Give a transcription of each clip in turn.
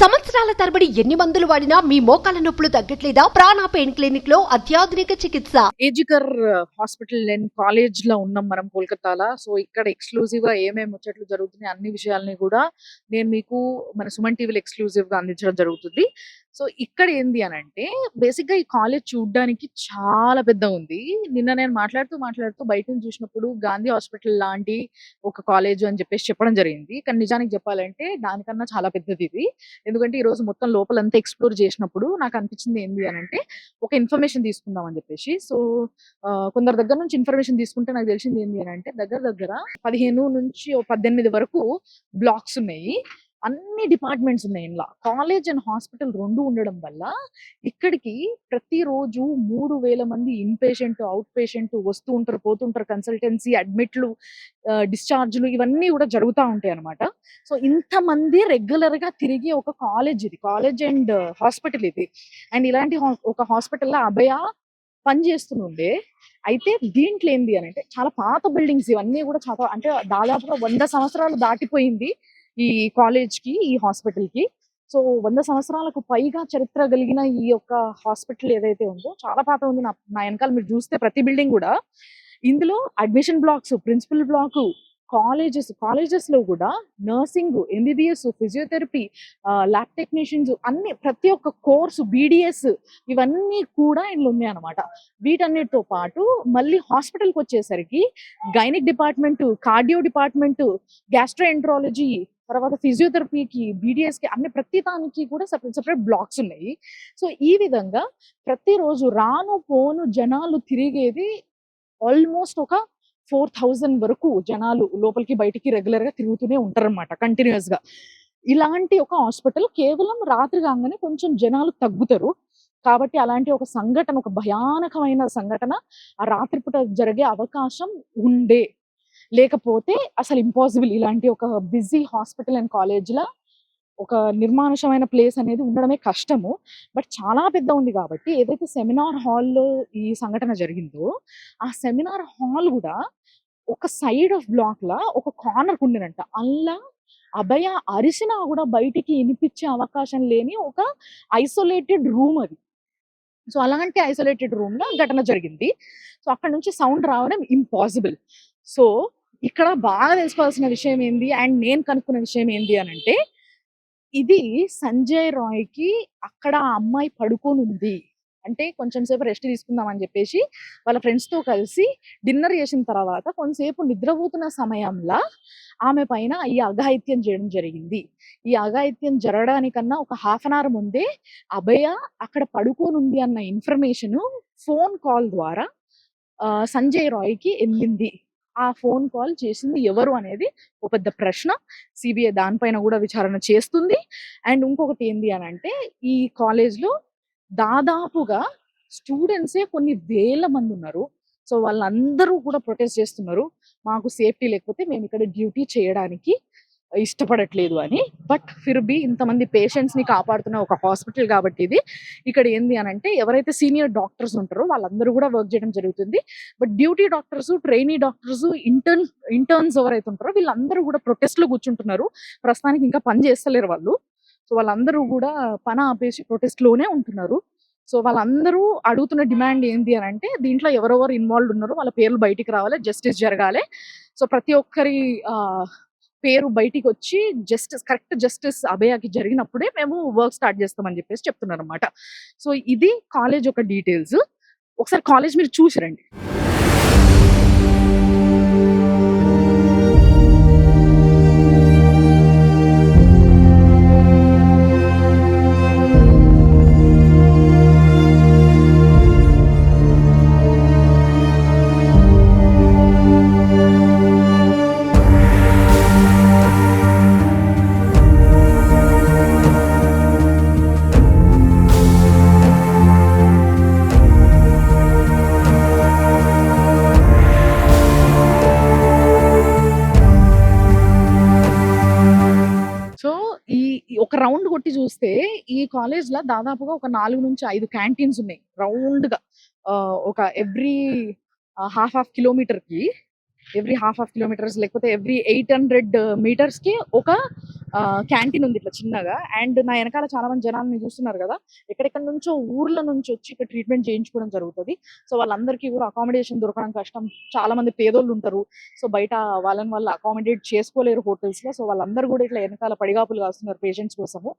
సంవత్సరాల తరబడి ఎన్ని మందులు వాడినా మీ మోకాల నొప్పులు తగ్గట్లేదా? ప్రాణ పెయిన్ క్లినిక్లో అత్యాధునిక చికిత్స. ఏజికర్ హాస్పిటల్ అండ్ కాలేజ్లో ఉన్నాం మనం కోల్కతాలో. సో ఇక్కడ ఎక్స్క్లూజివ్గా ఏమేమి ముచ్చట్లు జరుగుతున్నాయి అన్ని విషయాలని కూడా నేను మీకు మన సుమన్ టీవీలో ఎక్స్క్లూజివ్గా అందించడం జరుగుతుంది. సో ఇక్కడ ఏంది అని అంటే బేసిక్గా ఈ కాలేజ్ చూడడానికి చాలా పెద్ద ఉంది నిన్న నేను మాట్లాడుతూ మాట్లాడుతూ బయట నుంచి చూసినప్పుడు గాంధీ హాస్పిటల్ లాంటి ఒక కాలేజ్ అని చెప్పేసి చెప్పడం జరిగింది. కానీ నిజానికి చెప్పాలంటే దానికన్నా చాలా పెద్దది ఇది. ఎందుకంటే ఈ రోజు మొత్తం లోపలంతా ఎక్స్ప్లోర్ చేసినప్పుడు నాకు అనిపించింది ఏంది అని అంటే ఒక ఇన్ఫర్మేషన్ తీసుకుందాం అని చెప్పేసి. సో కొందరు కొందరి దగ్గర నుంచి ఇన్ఫర్మేషన్ తీసుకుంటే నాకు తెలిసింది ఏంది అని అంటే దగ్గర దగ్గర పదిహేను నుంచి పద్దెనిమిది వరకు బ్లాక్స్ ఉన్నాయి. అన్ని డిపార్ట్మెంట్స్ ఉన్నాయి ఇంట్లో కాలేజ్ అండ్ హాస్పిటల్ రెండు ఉండడం వల్ల ఇక్కడికి ప్రతిరోజు మూడు వేల మంది ఇన్ పేషెంట్ అవుట్ పేషెంట్ వస్తూ ఉంటారు పోతుంటారు. కన్సల్టెన్సీ అడ్మిట్లు డిశ్చార్జ్లు ఇవన్నీ కూడా జరుగుతూ ఉంటాయి అనమాట సో ఇంతమంది రెగ్యులర్గా తిరిగి ఒక కాలేజ్ ఇది. కాలేజ్ అండ్ హాస్పిటల్ ఇది. అండ్ ఇలాంటి ఒక హాస్పిటల్లో అభయ పని చేస్తుండే అయితే దీంట్లో ఏంది అని అంటే చాలా పాత బిల్డింగ్స్ ఇవన్నీ కూడా చాలా అంటే దాదాపుగా వంద సంవత్సరాలు దాటిపోయింది. ఈ కాలేజ్కి ఈ హాస్పిటల్కి సో వంద సంవత్సరాలకు పైగా చరిత్ర కలిగిన ఈ యొక్క హాస్పిటల్ ఏదైతే ఉందో చాలా పాత ఉంది. నా నా వెనకాల మీరు చూస్తే ప్రతి బిల్డింగ్ కూడా. ఇందులో admission blocks principal block colleges కాలేజెస్లో కూడా nursing MBBS physiotherapy lab technicians అన్ని ప్రతి ఒక్క కోర్సు బీడిఎస్ ఇవన్నీ కూడా ఇందులో ఉన్నాయి అనమాట వీటన్నిటితో పాటు మళ్ళీ హాస్పిటల్కి వచ్చేసరికి gynaec department cardio department gastroenterology తర్వాత ఫిజియోథెరపీకి బీడిఎస్కి అన్ని ప్రతి దానికి కూడా సపరేట్ సపరేట్ బ్లాక్స్ ఉన్నాయి. సో ఈ విధంగా ప్రతిరోజు రాను పోను జనాలు తిరిగేది ఆల్మోస్ట్ ఒక ఫోర్ థౌజండ్ వరకు జనాలు లోపలికి బయటికి రెగ్యులర్గా తిరుగుతూనే ఉంటారన్నమాట కంటిన్యూస్గా. ఇలాంటి ఒక హాస్పిటల్ కేవలం రాత్రి కాగానే కొంచెం జనాలు తగ్గుతారు. కాబట్టి అలాంటి ఒక సంఘటన ఒక భయానకమైన సంఘటన ఆ రాత్రిపూట జరిగే అవకాశం ఉండే లేకపోతే అసలు ఇంపాసిబుల్ ఇలాంటి ఒక బిజీ హాస్పిటల్ అండ్ కాలేజ్లో ఒక నిర్మానుషమైన ప్లేస్ అనేది ఉండడమే కష్టము. బట్ చాలా పెద్ద ఉంది కాబట్టి ఏదైతే సెమినార్ హాల్లో ఈ సంఘటన జరిగిందో ఆ సెమినార్ హాల్ కూడా ఒక సైడ్ ఆఫ్ బ్లాక్లా ఒక కార్నర్ ఉండినంట అల్లా అభయ అరిసినా కూడా బయటికి వినిపించే అవకాశం లేని ఒక ఐసోలేటెడ్ రూమ్ అది. సో అలాంటి ఐసోలేటెడ్ రూమ్లో ఘటన జరిగింది. సో అక్కడ నుంచి సౌండ్ రావడం ఇంపాసిబుల్. సో ఇక్కడ బాగా తెలుసుకోవాల్సిన విషయం ఏంది? అండ్ నేను కనుక్కున్న విషయం ఏంది అని అంటే ఇది సంజయ్ రాయ్కి అక్కడ ఆ అమ్మాయి పడుకొని ఉంది. అంటే కొంచెం సేపు రెస్ట్ తీసుకుందాం అని చెప్పేసి వాళ్ళ ఫ్రెండ్స్తో కలిసి డిన్నర్ చేసిన తర్వాత కొంతసేపు నిద్రపోతున్న సమయంలో ఆమె పైన ఈ అఘాయిత్యం చేయడం జరిగింది. ఈ అఘాయిత్యం జరగడానికన్నా ఒక హాఫ్ అన్ అవర్ ముందే అభయ అక్కడ పడుకోనుంది అన్న ఇన్ఫర్మేషన్ ఫోన్ కాల్ ద్వారా ఆ, సంజయ్ రాయ్కి వెళ్ళింది ఆ ఫోన్ కాల్ చేసింది ఎవరు అనేది ఒక పెద్ద ప్రశ్న. సిబిఐ దానిపైన కూడా విచారణ చేస్తుంది. అండ్ ఇంకొకటి ఏంది అని అంటే ఈ కాలేజ్లో దాదాపుగా స్టూడెంట్సే కొన్ని వేల మంది ఉన్నారు. సో వాళ్ళందరూ కూడా ప్రొటెస్ట్ చేస్తున్నారు. మాకు సేఫ్టీ లేకపోతే మేము ఇక్కడ డ్యూటీ చేయడానికి ఇష్టపడట్లేదు అని. బట్ ఫిర్ బి ఇంతమంది పేషెంట్స్ని కాపాడుతున్న ఒక హాస్పిటల్ కాబట్టి ఇది. ఇక్కడ ఏంది అని అంటే ఎవరైతే సీనియర్ డాక్టర్స్ ఉంటారో వాళ్ళందరూ కూడా వర్క్ చేయడం జరుగుతుంది. But duty doctors trainee doctors intern interns ఎవరైతే ఉంటారో వీళ్ళందరూ కూడా ప్రొటెస్ట్లో కూర్చుంటున్నారు. ప్రస్తుతానికి ఇంకా పని చేస్తలేరు వాళ్ళు. సో వాళ్ళందరూ కూడా పని ఆపేసి ప్రొటెస్ట్లోనే ఉంటున్నారు. సో వాళ్ళందరూ అడుగుతున్న డిమాండ్ ఏంటి అని అంటే దీంట్లో ఎవరెవరు ఇన్వాల్వ్ ఉన్నారో వాళ్ళ పేర్లు బయటికి రావాలి జస్టిస్ జరగాలి. సో ప్రతి ఒక్కరి ఆ, పేరు బయటికి వచ్చి జస్టిస్ కరెక్ట్ జస్టిస్ అభయకి జరిగినప్పుడే మేము వర్క్ స్టార్ట్ చేస్తామని చెప్పేసి చెప్తున్నారు అనమాట సో ఇది కాలేజ్ ఒక డీటెయిల్స్. ఒకసారి కాలేజ్ మీరు చూసి రండి. కొట్టి చూస్తే ఈ కాలేజ్లో దాదాపుగా ఒక నాలుగు నుంచి ఐదు క్యాంటీన్స్ ఉన్నాయి. రౌండ్గా. ఒక ఎవ్రీ హాఫ్ హాఫ్ కిలోమీటర్కి ఎవ్రీ హాఫ్ హాఫ్ కిలోమీటర్స్ లేకపోతే ఎవ్రీ ఎయిట్ హండ్రెడ్ మీటర్స్కి ఒక క్యాంటీన్ ఉంది ఇట్లా చిన్నగా. అండ్ నా వెనకాల చాలా మంది జనాలని చూస్తున్నారు కదా ఎక్కడెక్కడ నుంచో ఊర్ల నుంచి వచ్చి ఇక్కడ ట్రీట్మెంట్ చేయించుకోవడం జరుగుతుంది. సో వాళ్ళందరికీ కూడా అకామిడేషన్ దొరకడం కష్టం. చాలా మంది పేదోళ్ళు ఉంటారు. సో బయట వాళ్ళని వాళ్ళు అకామిడేట్ చేసుకోలేరు హోటల్స్లో సో వాళ్ళందరూ కూడా ఇట్లా వెనకాల పడిగాపులు కాస్తున్నారు పేషెంట్స్ కోసము.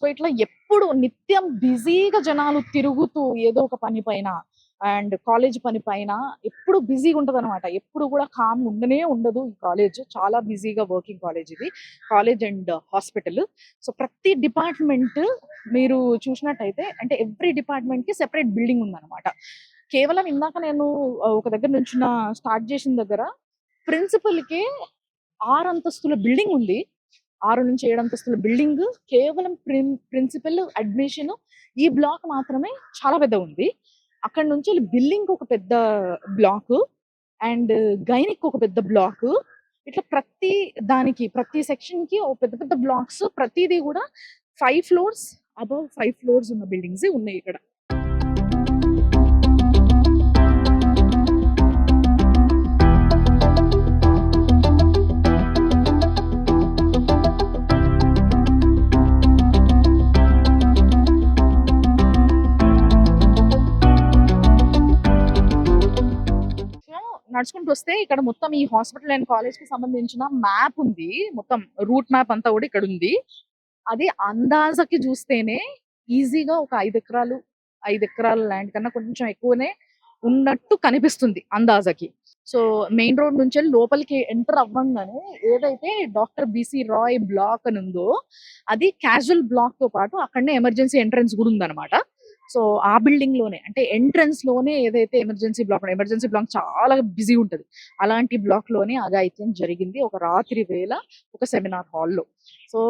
సో ఇట్లా ఎప్పుడు నిత్యం బిజీగా జనాలు తిరుగుతూ ఏదో ఒక పని పైన అండ్ కాలేజ్ పని పైన ఎప్పుడు బిజీగా ఉంటుంది అనమాట ఎప్పుడు కూడా కామ్ ఉండనే ఉండదు ఈ కాలేజ్. చాలా బిజీగా వర్కింగ్ కాలేజ్ ఇది. కాలేజ్ అండ్ హాస్పిటల్ సో ప్రతి డిపార్ట్మెంట్ మీరు చూసినట్టయితే అంటే ఎవ్రీ డిపార్ట్మెంట్కి సెపరేట్ బిల్డింగ్ ఉందన్నమాట. కేవలం ఇందాక నేను ఒక దగ్గర నుంచి స్టార్ట్ చేసిన దగ్గర ప్రిన్సిపల్కి ఆరు అంతస్తుల బిల్డింగ్ ఉంది. ఆరు నుంచి ఏడు అంతస్తుల బిల్డింగ్ కేవలం ప్రిన్సిపల్ అడ్మిషన్ ఈ బ్లాక్ మాత్రమే చాలా పెద్ద ఉంది అక్కడ నుంచి బిల్డింగ్ ఒక పెద్ద బ్లాక్ అండ్ గైనిక్ ఒక పెద్ద బ్లాక్. ఇట్లా ప్రతి దానికి ప్రతి సెక్షన్కి ఒక పెద్ద పెద్ద బ్లాక్స్ ప్రతిదీ కూడా five floors above five floors ఉన్న బిల్డింగ్స్ ఉన్నాయి ఇక్కడ. నడుచుకుంటూ వస్తే ఇక్కడ మొత్తం ఈ హాస్పిటల్ అండ్ కాలేజ్కి సంబంధించిన మ్యాప్ ఉంది. మొత్తం రూట్ మ్యాప్ అంతా కూడా ఇక్కడ ఉంది. అది అందాజకి చూస్తేనే ఈజీగా ఒక ఐదు ఎకరాలు ఐదు ఎకరాల ల్యాండ్ కన్నా కొంచెం ఎక్కువనే ఉన్నట్టు కనిపిస్తుంది అందాజకి. సో మెయిన్ రోడ్ నుంచి లోపలికి ఎంటర్ అవ్వంగానే ఏదైతే డాక్టర్ బీసీ రాయ్ బ్లాక్ అని ఉందో అది క్యాజువల్ బ్లాక్తో పాటు అక్కడనే ఎమర్జెన్సీ ఎంట్రన్స్ కూడా ఉందన్నమాట. సో ఆ బిల్డింగ్లోనే అంటే ఎంట్రన్స్లోనే ఏదైతే ఎమర్జెన్సీ బ్లాక్ ఎమర్జెన్సీ బ్లాక్ చాలా బిజీ ఉంటది. అలాంటి బ్లాక్లోనే అఘాయిత్యం జరిగింది ఒక రాత్రి వేళ ఒక సెమినార్ హాల్లో. సో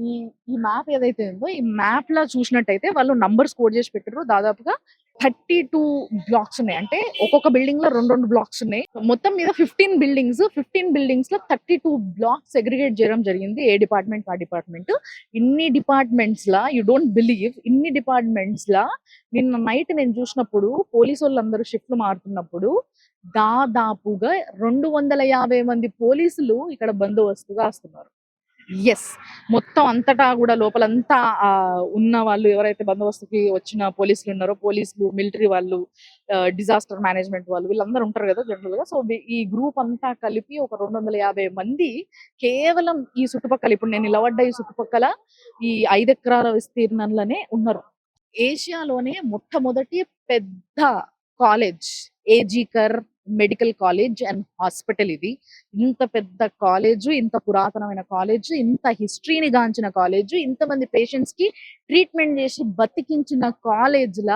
ఈ ఈ మ్యాప్ ఏదైతే ఉందో ఈ మ్యాప్ లా చూసినట్టయితే వాళ్ళు నంబర్స్ కోడ్ చేసి పెట్టారు దాదాపుగా థర్టీ టూ బ్లాక్స్ ఉన్నాయి. అంటే ఒక్కొక్క బిల్డింగ్లో రెండు రెండు బ్లాక్స్ ఉన్నాయి. మొత్తం మీద ఫిఫ్టీన్ బిల్డింగ్స్ ఫిఫ్టీన్ బిల్డింగ్స్లో థర్టీ టూ బ్లాక్స్ సెగ్రిగేట్ చేయడం జరిగింది. ఏ డిపార్ట్మెంట్ ఆ డిపార్ట్మెంట్? ఇన్ని డిపార్ట్మెంట్స్ లా యూ డోంట్ బిలీవ్ ఇన్ని డిపార్ట్మెంట్స్ లా నిన్న నైట్ నేను చూసినప్పుడు పోలీసు వాళ్ళందరూ షిఫ్ట్లు మారుతున్నప్పుడు దాదాపుగా రెండు వందల యాభై మంది పోలీసులు ఇక్కడ బందోబస్తుగా వస్తున్నారు. ఎస్ మొత్తం అంతటా కూడా లోపలంతా ఆ, ఉన్న వాళ్ళు ఎవరైతే బందోబస్తుకి వచ్చిన పోలీసులు ఉన్నారో పోలీసులు మిలిటరీ వాళ్ళు డిజాస్టర్ మేనేజ్మెంట్ వాళ్ళు వీళ్ళందరూ ఉంటారు కదా జనరల్గా సో ఈ గ్రూప్ అంతా కలిపి ఒక రెండు వందల యాభై మంది కేవలం ఈ చుట్టుపక్కల ఇప్పుడు నేను నిలబడ్డ ఈ చుట్టుపక్కల ఈ ఐదు ఎకరాల విస్తీర్ణంలోనే ఉన్నారు. ఏషియాలోనే మొట్టమొదటి పెద్ద కాలేజ్ ఏజీకర్ మెడికల్ కాలేజ్ అండ్ హాస్పిటల్ ఇది. ఇంత పెద్ద కాలేజ్ ఇంత పురాతనమైన కాలేజ్ ఇంత హిస్టరీని గాంచిన కాలేజ్ ఇంతమంది పేషెంట్స్కి ట్రీట్మెంట్ చేసి బతికించిన కాలేజ్ ల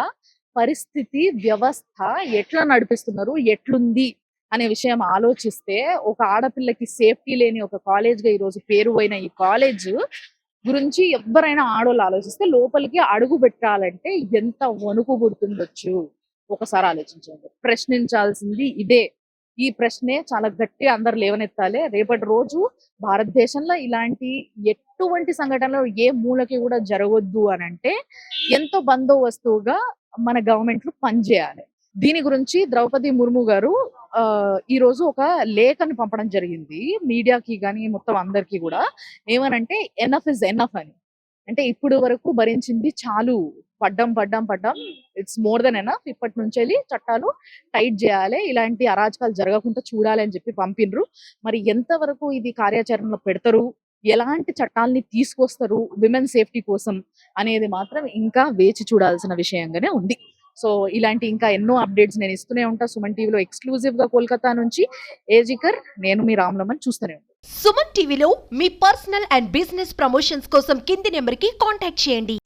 పరిస్థితి వ్యవస్థ ఎట్లా నడిపిస్తున్నారు ఎట్లుంది అనే విషయం ఆలోచిస్తే ఒక ఆడపిల్లకి సేఫ్టీ లేని ఒక కాలేజ్గా ఈ రోజు పేరు పోయిన ఈ కాలేజ్ గురించి ఎవరైనా ఆడవాళ్ళు ఆలోచిస్తే లోపలికి అడుగు పెట్టాలంటే ఎంత వణుకు పుడుతుండొచ్చు. ఒకసారి ఆలోచించండి. ప్రశ్నించాల్సింది ఇదే. ఈ ప్రశ్నే చాలా గట్టిగా అందరు లేవనెత్తాలి. రేపటి రోజు భారతదేశంలో ఇలాంటి ఎటువంటి సంఘటనలు ఏ మూలకి కూడా జరగొద్దు అని అంటే ఎంతో బందోబస్తుగా మన గవర్నమెంట్లు పనిచేయాలి. దీని గురించి ద్రౌపది ముర్ము గారు ఆ, ఈ రోజు ఒక లేఖను పంపడం జరిగింది. మీడియాకి కానీ మొత్తం అందరికీ కూడా. ఏమనంటే ఎనఫ్ ఇస్ ఎనఫ్ అని. అంటే ఇప్పుడు వరకు భరించింది చాలు. పడ్డం పడ్డం పడ్డం. ఇట్స్ మోర్ దెన్ ఎనఫ్ ఇప్పటి నుంచి వెళ్ళి చట్టాలు టైట్ చేయాలి. ఇలాంటి అరాచకాలు జరగకుండా చూడాలి అని చెప్పి పంపినరు. మరి ఎంతవరకు ఇది కార్యాచరణలో పెడతారు? ఎలాంటి చట్టాలని తీసుకొస్తారు? విమెన్ సేఫ్టీ కోసం అనేది మాత్రం ఇంకా వేచి చూడాల్సిన విషయంగానే ఉంది. సో ఇలాంటి ఇంకా ఎన్నో అప్డేట్స్ నేను ఇస్తూనే ఉంటా. సుమన్ టీవీలో ఎక్స్క్లూజివ్గా కోల్కతా నుంచి ఏజికర్ నేను మీ రామ్లమన్ చూస్తూనే ఉంటాను సుమన్ టీవీలో మీ పర్సనల్ అండ్ బిజినెస్ ప్రమోషన్స్ కోసం కింది నెంబర్కి కాంటాక్ట్ చేయండి.